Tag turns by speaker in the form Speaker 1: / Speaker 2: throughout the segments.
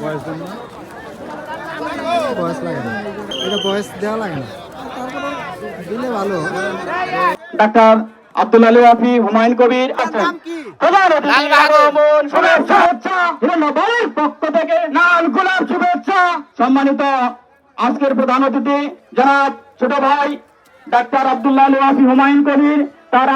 Speaker 1: বয়স বয়স লাগে না। এটা বয়স দেওয়া লাগে না। দিলে ভালো।
Speaker 2: ডাক্তার আব্দুল আলী আফি হুমায়ুন কবির আছেন প্রধান অতিথি শুভেচ্ছা হচ্ছে পক্ষ থেকে লাল গোলাপ শুভেচ্ছা। সম্মানিত আজকের প্রধান অতিথি জনাব ছোট ভাই ডাক্তার আব্দুল্লাহ আলী আফি হুমায়ুন কবির তার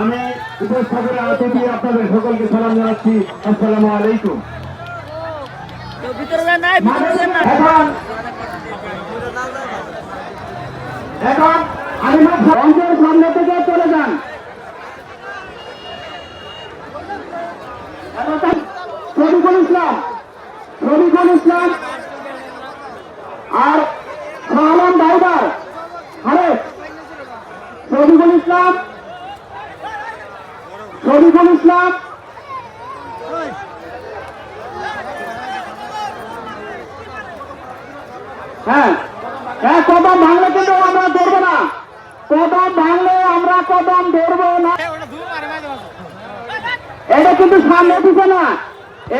Speaker 2: আমি উপস্থাপনের অতিথি আপনাদের সকলকে সালাম জানাচ্ছি। আসসালামু আলাইকুম। এখন এখন আমি মঞ্চের সামনে থেকে চলে যান। শরীফুল ইসলাম। শরীফুল ইসলাম আর শাহলাম ড্রাইভার আরে শরীফুল ইসলাম শরীফুল ইসলাম। হ্যাঁ হ্যাঁ কদম ভাঙলে কিন্তু আমরা ধরবো না। কদম ভাঙলে আমরা কদম ধরবো না। এটা কিন্তু সামনে পিছে না।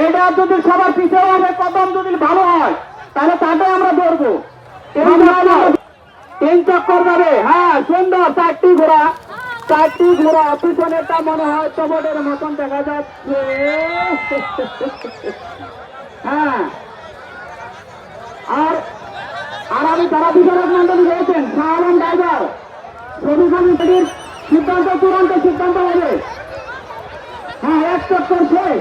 Speaker 2: এটা যদি সবার পিছে হবে কদম যদি ভালো হয় তাহলে তাকে আমরা ধরবো। তিন চক্কর যাবে। হ্যাঁ সুন্দর চারটি ঘোড়া। চারটি ঘোড়া। পিছনেরটা মনে হয় টমেটোর মতন দেখা যাচ্ছে। হ্যাঁ। আর আর আমি তারা বিচারক মন্ডলী রয়েছেন। শাহ ড্রাইভার কমিটির সিদ্ধান্ত চূড়ান্ত সিদ্ধান্ত হবে। হ্যাঁ এক চক্কর শেষ।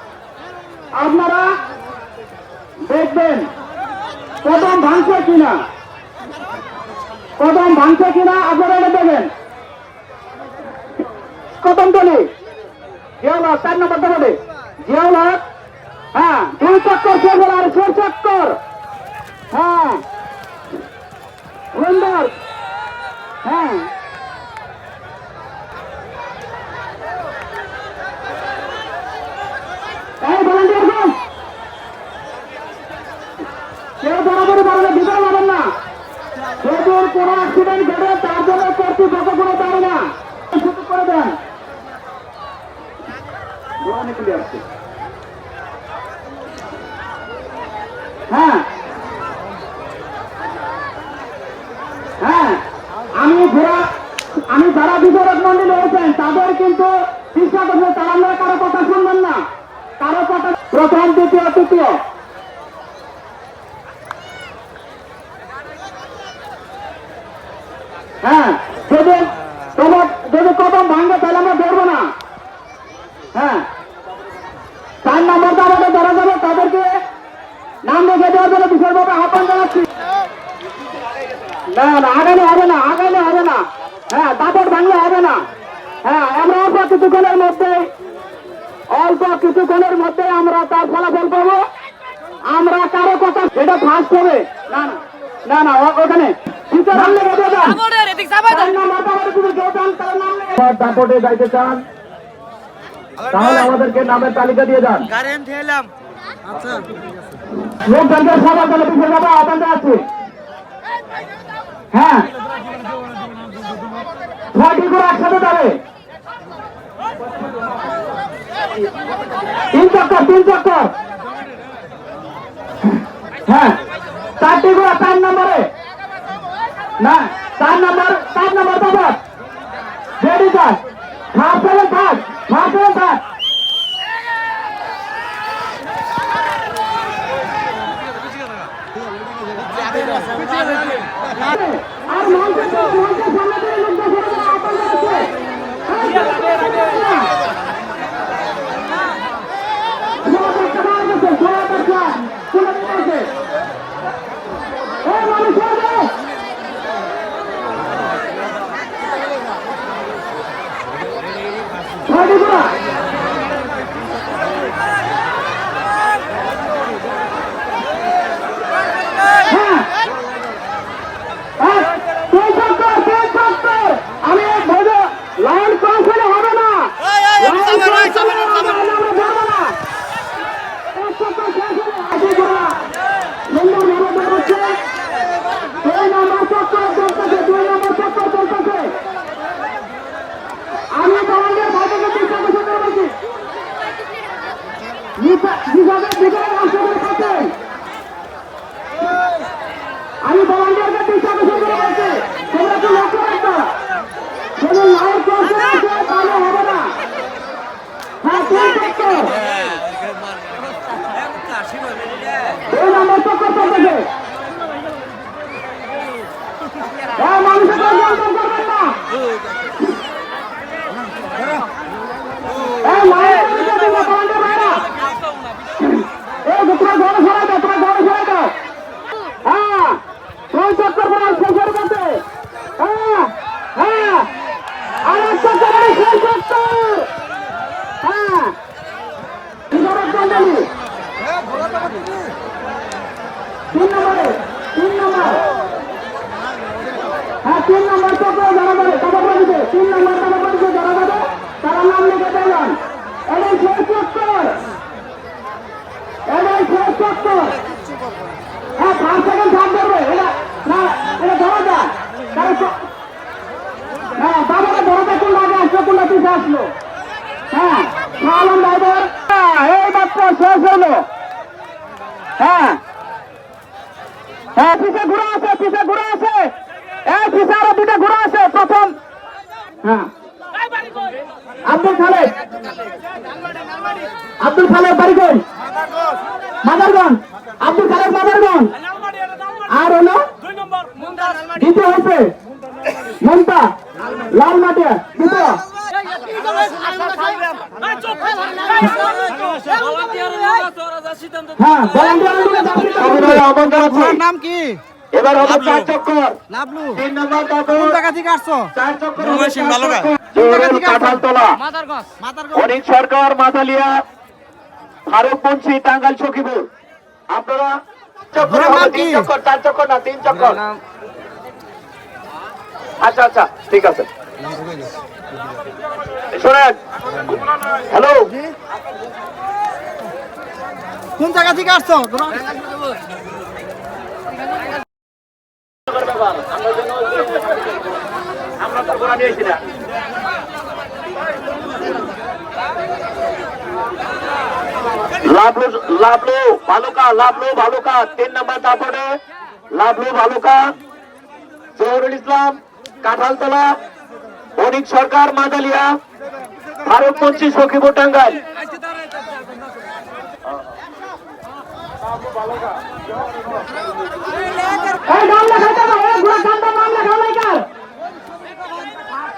Speaker 2: আপনারা দেখবেন কদম ভাঙছে কিনা? কদম ভাঙছে কিনা আপনারা এটা দেখেন কদম তলি। জিয়াউল চার নম্বরটা বলে জিয়াউল হ্যাঁ দুই চক্কর শেষ আর শেষ চক্কর। হ্যাঁ। হ্যাঁ এই ভলান্টিয়ার কোন কেউ বরাবরই পারবে ভিতরে যাবেন না। যদি কোনো অ্যাক্সিডেন্ট ঘটে, তার জন্য কর্তৃপক্ষ কোনো দাঁড়ে না সুযোগ করে দেন। আসছে হ্যাঁ হ্যাঁ আমি ঘোড়া আমি যারা বিচারক মন্ডলী রয়েছেন তাদের কিন্তু চেষ্টা করছে তারা আপনারা কারও কথা শুনবেন না কারও কথা প্রথম দ্বিতীয় তৃতীয় হ্যাঁ যদি তোমার যদি কদম ভাঙবে তাহলে আমরা ধরবো না হ্যাঁ চার নম্বর আমাদের ধরা যাবে তাদেরকে নাম রেখে দেওয়ার জন্য বিশেষভাবে আহ্বান জানাচ্ছি না না আগালে হবে না আগালে হবে না হ্যাঁ দাপট ভাঙলে হবে না হ্যাঁ আমরা অল্প কিছুক্ষণের মধ্যে অল্প কিছুক্ষণের মধ্যে আমরা তার ফলাফল পাবো। আমরা কারও কথা এটা ফার্স্ট হবে। না না না ওখানে। দাপটে যাইতে চান। তাহলে আমাদেরকে নামের তালিকা দিয়ে যান।
Speaker 1: আচ্ছা।
Speaker 2: লোকজনকে সবার দলে পিছিয়ে যাব আহ্বান আছে হ্যাঁ। ছয়টি করে একসাথে যাবে। তিন চক্কর তিন চক্কর। হ্যাঁ চারটি ঘোড়া চার নম্বরে। না, চার নম্বর চার নম্বর বাবদ রেডি স্যার থাক থাক থাক ফার্স্ট আছে, পিছে ঘোড়া আছে। এই পিছে আরও দুটা ঘুরে আছে, প্রথম। হ্যাঁ। আব্দুল খালেদ। আব্দুল খালেদ বাড়িগঞ্জ মাদারগঞ্জ। চার
Speaker 1: কোন জায়গা
Speaker 2: চার চক্কর সরকার মাদালিয়া ফারুক মুন্সি টাঙ্গাইল আপনারা তিন চক্কর চার চক্কর না তিন চক্কর। আচ্ছা আচ্ছা ঠিক আছে। শোনেন হ্যালো?
Speaker 1: কোন জায়গা থেকে আসছো?
Speaker 2: লাভলু লাভলু, ভালুকা লাভলু, ভালুকা, তিন নম্বর তারপরে লাভলু, ভালুকা, জহরুল ইসলাম, কাঁঠালতলা, অনিক সরকার, মাদালিয়া ফারুক পঞ্চি সখীপুর, টাঙ্গাইল। ভালুকা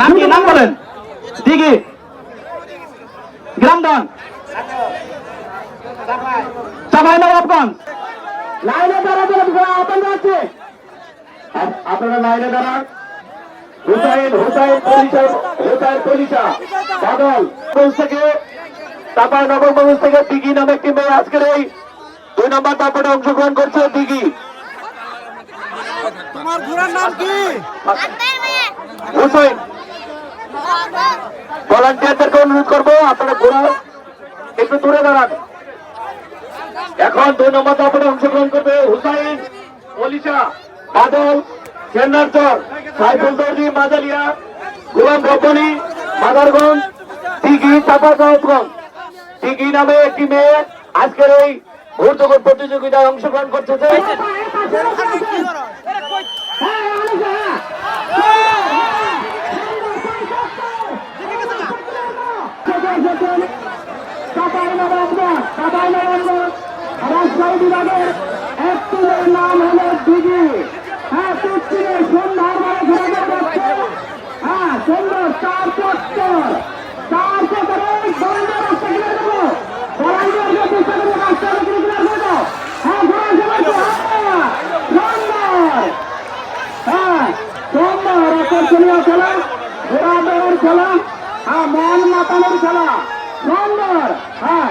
Speaker 2: নাম কি নাম বলেন। দিঘি। গ্রামগঞ্জ চাপাই নবাবগঞ্জ লাইনে আপনার আছে আপনারা লাইনে দাঁড়ান। হুসাইন হুসাইন পরিচয় হুসাইন বাদল থেকে চাপাই নবাবগঞ্জ থেকে দিঘি নামে একটি মেয়ে আজকের এই দুই নম্বর দাপটে অংশগ্রহণ করছে দিঘি।
Speaker 1: তোমার ঘোড়ার নাম কি?
Speaker 2: হুসাইন। ভলান্টিয়ারদেরকে অনুরোধ করব আপনারা ঘোরা একটু দূরে দাঁড়ান। এখন দুই নম্বর দাপটে অংশগ্রহণ করবে হুসাইন অলিশা বাদল চেন্নারচর সাইফুল দর্জি মাজালিয়া গোলাম রব্বানি মাদারগঞ্জ দিঘি চাপাগঞ্জ দিঘি নামে একটি মেয়ে আজকের এই ভোটজগৎ প্রতিযোগিতায় অংশগ্রহণ করতেছে। রাজশাহী বিভাগের একটি নাম হলো দিঘি হ্যাঁ পশ্চিমে সন্ধ্যার বেলা ঘোরা যাচ্ছে হ্যাঁ সুন্দর চার চত্বর চার চত্বর বন্ধ রাস্তা কিনে দেবো হ্যাঁ হ্যাঁ আকর্ষণীয় খেলা ঘোড়া দৌড়ের খেলা হ্যাঁ মন মাতানোর খেলা। সুন্দর হ্যাঁ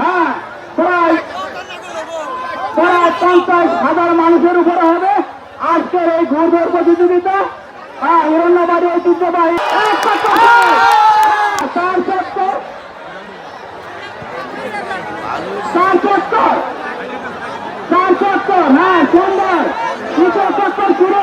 Speaker 2: হ্যাঁ প্রায় প্রায় পঞ্চাশ হাজার মানুষের উপরে হবে আজকের এই ঘুরঘুর প্রতিযোগিতা। হ্যাঁ হিরণ্যবাড়ি ঐতিহ্যবাহী হ্যাঁ, সুন্দর। তৃতীয় চত্বর শুরু।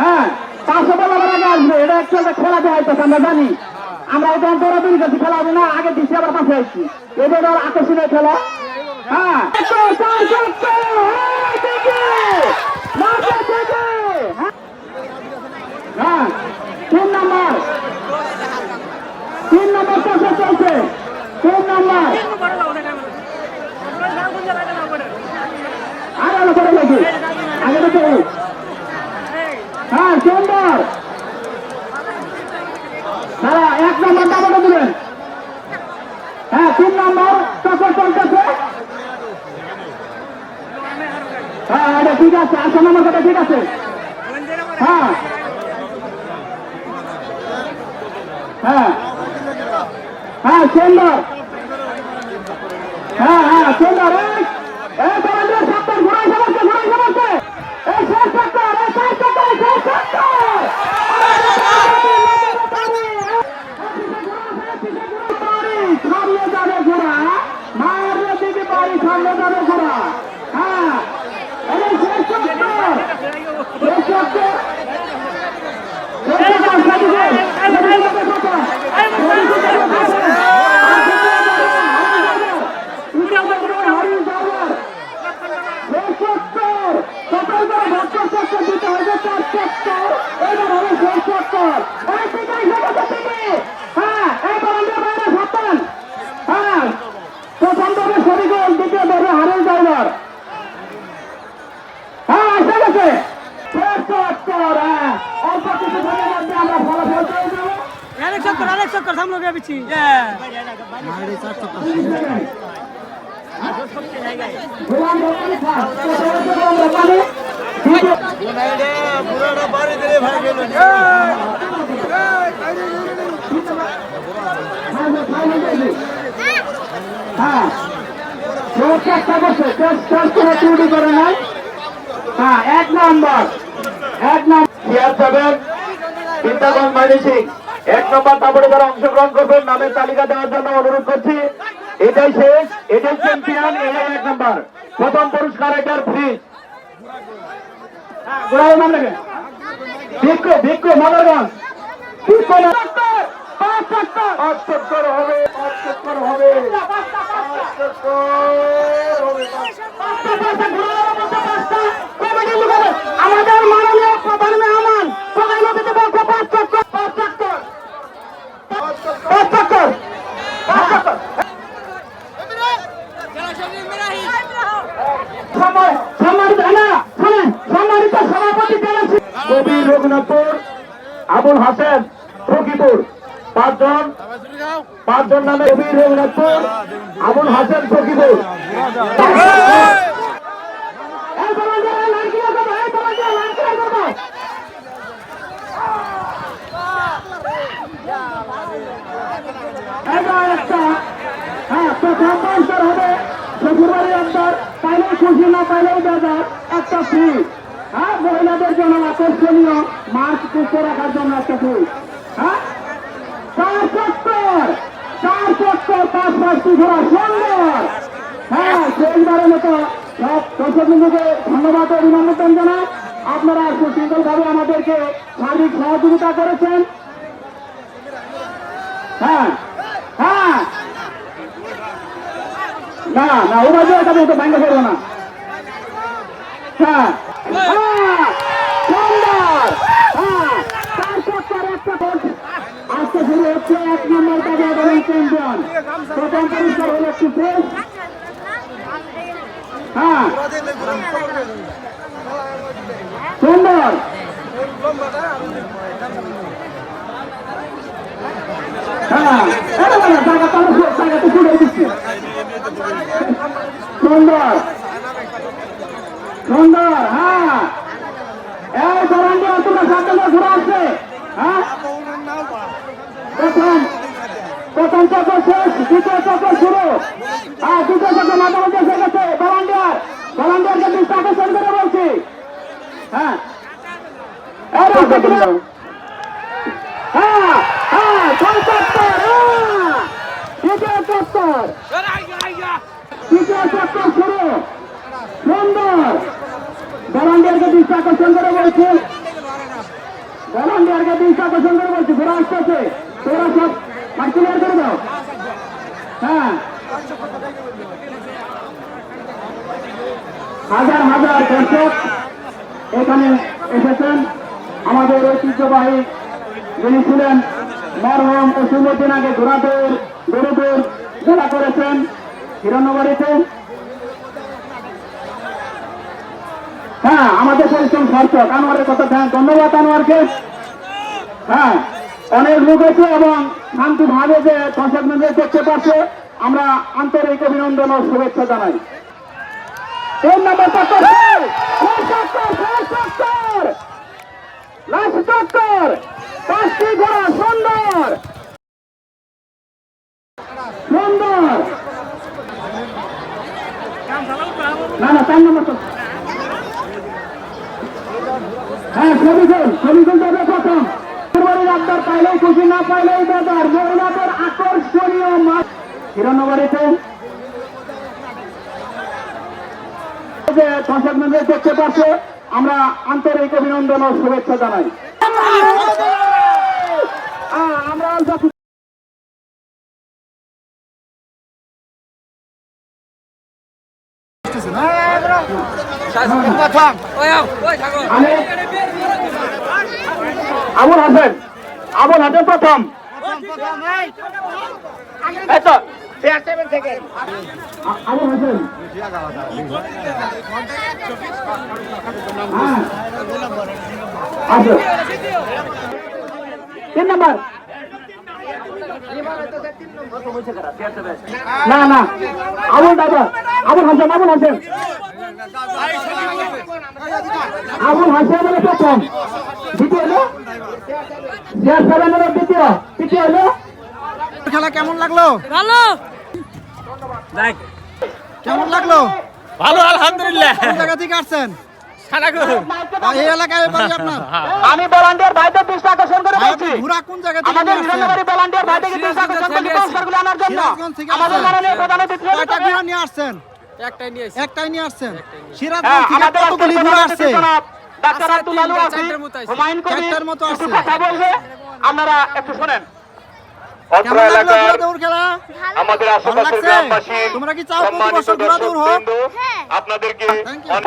Speaker 2: হ্যাঁ পাশে বলে আবার আগে আসবে। এটা একচুয়ালি খেলা দেখাইতেছে আমরা জানি। আমরা এটা দৌড়াদৌড়ি করছি খেলা হবে না আগে দিচ্ছি আবার পাশে আসছি এটা হলো আকর্ষণীয় খেলা। হ্যাঁ হ্যাঁ, হ্যাঁ। তিন নম্বর। আগে তো হ্যাঁ সুন্দর। দাদা এক নম্বর দাবাটা দিবেন। হ্যাঁ তিন নম্বর চক্কর চলতেছে। হ্যাঁ এটা ঠিক আছে আটশো নম্বর কথা ঠিক আছে? হ্যাঁ। হ্যাঁ। হ্যাঁ সুন্দর। হ্যাঁ হ্যাঁ সুন্দর চেষ্টা করছে চেষ্টা ত্রুটি করে নাই হ্যাঁ এক নম্বর এক নম্বর।
Speaker 3: চেয়ার যাবেন চিন্তাগঞ্জ মাইনি সিং এক নম্বর তারপরে যারা অংশগ্রহণ করবেন নামের তালিকা দেওয়ার জন্য অনুরোধ করছি। এটাই শেষ এটাই চ্যাম্পিয়ন এটাই এক নম্বর। প্রথম পুরস্কার এটার ফ্রিজ
Speaker 2: লেখেন ভিক্ষু ভিক্ষু মাদারগঞ্জ ভিক্ষু
Speaker 3: হবে হবে।
Speaker 2: আমাদের মাননীয় প্রধান মেহমান প্রধান অতিথি বলছে পাঁচ চক্কর পাঁচ চক্কর পাঁচ চক্কর পাঁচ চক্কর সম্মানিত সভাপতি
Speaker 3: আবুল হাসেন ফকিপুর পাঁচজন পাঁচজন নামে কবি রঘুনাথপুর আবুল হাসেন
Speaker 2: একটা হ্যাঁ না একটা ফ্রি হ্যাঁ মহিলাদের জন্য আকর্ষণীয় মাস্ক রাখার জন্য একটা ফ্রি চার চক্কর চার চক্কর পাঁচ পাঁচটি ঘোড়া, সুন্দর। হ্যাঁ শেষবারের মতো সব দর্শক ধন্যবাদ অভিনন্দন জানাই। আপনারা সুশৃঙ্খল ভাবে আমাদেরকে সার্বিক সহযোগিতা করেছেন। হ্যাঁ হ্যাঁ। না না ওরা যে এটা তো ভাঙ্গা করব না। হ্যাঁ হ্যাঁ সুন্দর। হ্যাঁ চার চক্কর একটা। আজকে শুরু হচ্ছে এক নম্বর কাজে এবং চ্যাম্পিয়ন প্রথম পুরস্কার হলো প্রেস হ্যাঁ। সুন্দর সুন্দর সুন্দর হ্যাঁ এই ধরনের সাতটা ঘুরে আসছে হ্যাঁ প্রথম প্রথম চক্র শেষ দ্বিতীয় চক্র শুরু। হ্যাঁ দ্বিতীয় চক্র মাঝামাঝি এসে গেছে ভলান্টিয়ার। ভলান্টিয়ারকে দৃষ্টি আকর্ষণ করে বলছি। হ্যাঁ। হ্যাঁ হ্যাঁ চক্কর হ্যাঁ। দ্বিতীয় চক্কর দ্বিতীয় চক্কর শুরু। সুন্দর। ভলান্টিয়ারকে দৃষ্টি আকর্ষণ করে বলছি। ভলান্টিয়ারকে দৃষ্টি আকর্ষণ করে বলছি ঘোরা আসতেছে তোরা সব ক্লিয়ার করে দাও। হ্যাঁ। হাজার হাজার দর্শক এখানে এসেছেন। আমাদের ঐতিহ্যবাহী যিনি ছিলেন মরহম ওসুমুদ্দিন আগে ঘোড়াদৌড়, গরুদৌড় জেলা করেছেন হিরণ্যবাড়িতে। হ্যাঁ আমাদের পরিশ্রম সার্থক। আনোয়ারের কথা ধ্যান ধন্যবাদ আনোয়ারকে। হ্যাঁ অনেক লোক আছে এবং শান্তিভাবে যে কনসার্টমেন্ট করতে পারছে। আমরা আন্তরিক অভিনন্দন ও শুভেচ্ছা জানাই। চক্কর। সুন্দর। সুন্দর। না হ্যাঁ কবি কবি কথা ফেব্রুয়ারির আবদার পাইলেই খুশি না পাইলেই বেদার মহিলাদের আকর্ষণীয় মাছ যে মন্দির দেখতে পাচ্ছে আমরা আন্তরিক অভিনন্দন ও শুভেচ্ছা জানাই। আমরা আবুল হাসেন। আবুল হাসেন প্রথম। হ্যাঁ। তিন নম্বর। না না। আবুল দাদা, আবুল হাসেন আবুল হাসেন। আবুল হাসেন প্রথম। দ্বিতীয়
Speaker 1: খেলা কেমন লাগল?
Speaker 4: ভালো।
Speaker 1: কেমন লাগল?
Speaker 5: ভালো আলহামদুলিল্লাহ।
Speaker 1: জায়গা থেকে আসছেন? এই এলাকায় বাড়ি আপনার?
Speaker 2: আমি ভলান্টিয়ার ভাইদের দৃষ্টি আকর্ষণ করে বলছি
Speaker 1: ঘোরা কোন জায়গা থেকে
Speaker 2: আমাদের
Speaker 1: নিয়ে আসছেন?
Speaker 2: ভাইদের দৃষ্টি আকর্ষণ করে পুরস্কারগুলো আনার জন্য। আমাদের মাননীয় প্রধান অতিথি
Speaker 1: কয়টা ঘোড়া নিয়ে আসছেন?
Speaker 5: একটাই নিয়ে
Speaker 1: একটাই নিয়ে আসছেন।
Speaker 2: হ্যাঁ,
Speaker 1: সিরাজগঞ্জ থেকে কতগুলি
Speaker 2: আজকের
Speaker 1: আসছে?
Speaker 2: ডাক্তার আব্দুল আলু। হুমায়ুন কবির কথা বলবে? আপনারা একটু শোনেন।
Speaker 3: অত্র এলাকার
Speaker 1: ঘোড়া দৌড় খেলা?
Speaker 3: আমাদের আশেপাশের গ্রামবাসী
Speaker 1: তোমরা কি চাও প্রতি বছর হোক?
Speaker 3: আপনাদেরকে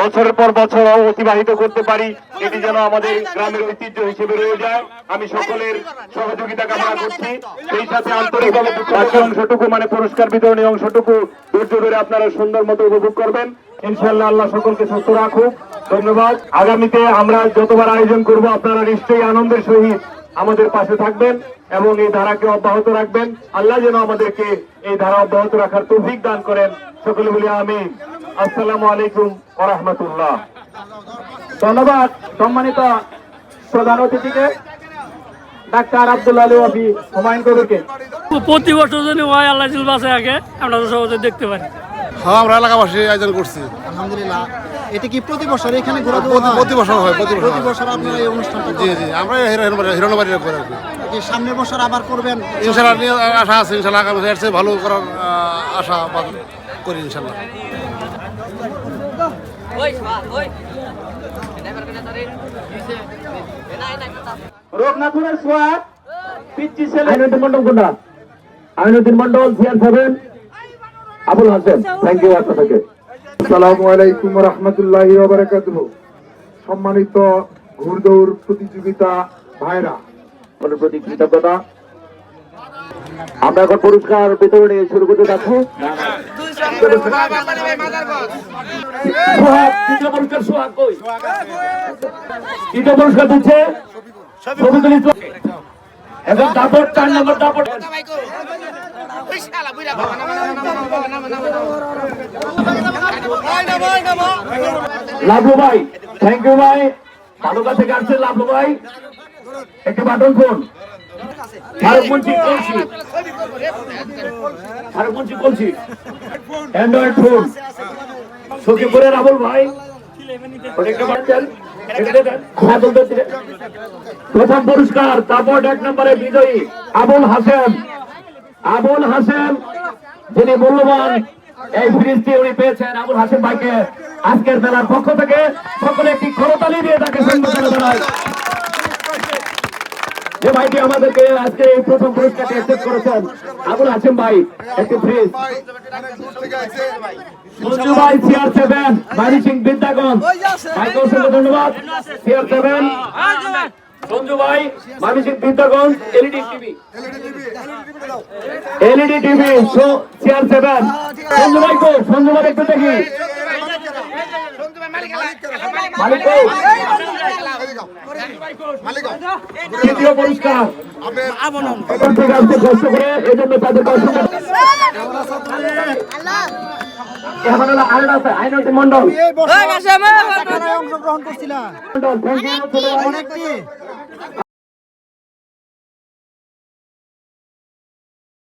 Speaker 3: বছরের পর বছর অতিবাহিত করতে পারি। এটি যেন আমাদের গ্রামের ঐতিহ্য হিসেবে রয়ে যায়। আমি সকলের সহযোগিতা কামনা করছি। সেই সাথে আন্তরিকভাবে বাকি অংশটুকু মানে পুরস্কার বিতরণী অংশটুকু ধৈর্য ধরে আপনারা সুন্দর মতো উপভোগ করবেন। ইনশাল্লাহ আল্লাহ সকলকে সুস্থ রাখুক। ধন্যবাদ। আগামীতে আমরা যতবার আয়োজন করব, আপনারা নিশ্চয়ই আনন্দের সহিত আমাদের পাশে থাকবেন এবং এই ধারাকে অব্যাহত রাখবেন। আল্লাহ যেন আমাদেরকে এই ধারা অব্যাহত রাখার তৌফিক দান করেন। সকলে বলি আমি আসসালামু আলাইকুম ওরহমতুল্লাহ।
Speaker 2: ধন্যবাদ সম্মানিত প্রধান অতিথিকে, ডাক্তার আব্দুল আলু আফি হুমায়ুন কবিরকে।
Speaker 4: প্রতি বছর যদি হয়, আল্লাহ জিল বাসে আগে আমরা সহজে দেখতে পারি।
Speaker 6: হ্যাঁ আমরা এলাকাবাসী আয়োজন করছি।
Speaker 1: আলহামদুলিল্লাহ। এটা কি প্রতি বছর এখানে ঘোরা
Speaker 6: প্রতি
Speaker 1: হয়?
Speaker 6: বছর হয় প্রতি বছর
Speaker 1: প্রতি বছর আপনারা এই অনুষ্ঠানটা
Speaker 6: জি জি আমরা হিরণবাড়ির করে আর কি।
Speaker 1: কি সামনের বছর আবার করবেন?
Speaker 6: ইনশাল্লাহ নিয়ে আশা আছে ইনশাল্লাহ আগামী এর চেয়ে ভালো করার আশা বাদ করি ইনশাল্লাহ।
Speaker 2: রঘুনাথপুরের সোয়াদ পিচ্ছি ছেলে।
Speaker 3: আইনুদ্দিন মন্ডল কোনটা আইনুদ্দিন মন্ডল সিয়ার seven. Abul Hasen thank you আপনার থেকে
Speaker 7: আসসালামু আলাইকুম রহমতুল্লাহ সম্মানিত ঘুরদৌড় প্রতিযোগিতা ভাইরা
Speaker 3: সকলের প্রতি কৃতজ্ঞতা আমরা এখন পুরস্কার বিতরণী শুরু করতে যাচ্ছি। পুরস্কার দিচ্ছে চার নম্বর দাপট। লাভলু ভাই থ্যাংক ইউ ভাই। ভালুকা থেকে আসছে লাভলু ভাই। একটি বাটন ফোন আবুল ভাই। প্রথম পুরস্কার, তারপর এক নম্বরে বিজয়ী আবুল হাসেম আবুল হাসেম যিনি মূল্যবান এই ফ্রিজটি উনি পেয়েছেন, আবুল হাসেম ভাইকে আজকের মেলার পক্ষ থেকে সকলে একটি করতালি দিয়ে তাকে সম্বোধন জানায় যে ভাইটি আমাদেরকে আজকে এই প্রথম পুরস্কারটি অ্যাকসেপ্ট করেছেন, আবুল হাসেম ভাই, একটি ফ্রিজ সঞ্জু ভাই সিআর সেভেন বাড়ি সিং বিদ্যাগঞ্জ ধন্যবাদ। সিআর সেভেন সঞ্জু ভাই মামি Bidyaganj LED TV. LED TV CR seven. Sanju ভাই কো সঞ্জু ভাই একটু দেখি। তৃতীয় পুরস্কার। এখন থেকে আসতে কষ্ট করে এই জন্য তাদেরকে অসংখ্য এখন হলো আইন আছে আইনতি মন্ডল
Speaker 1: এই অংশগ্রহণ করছিলাম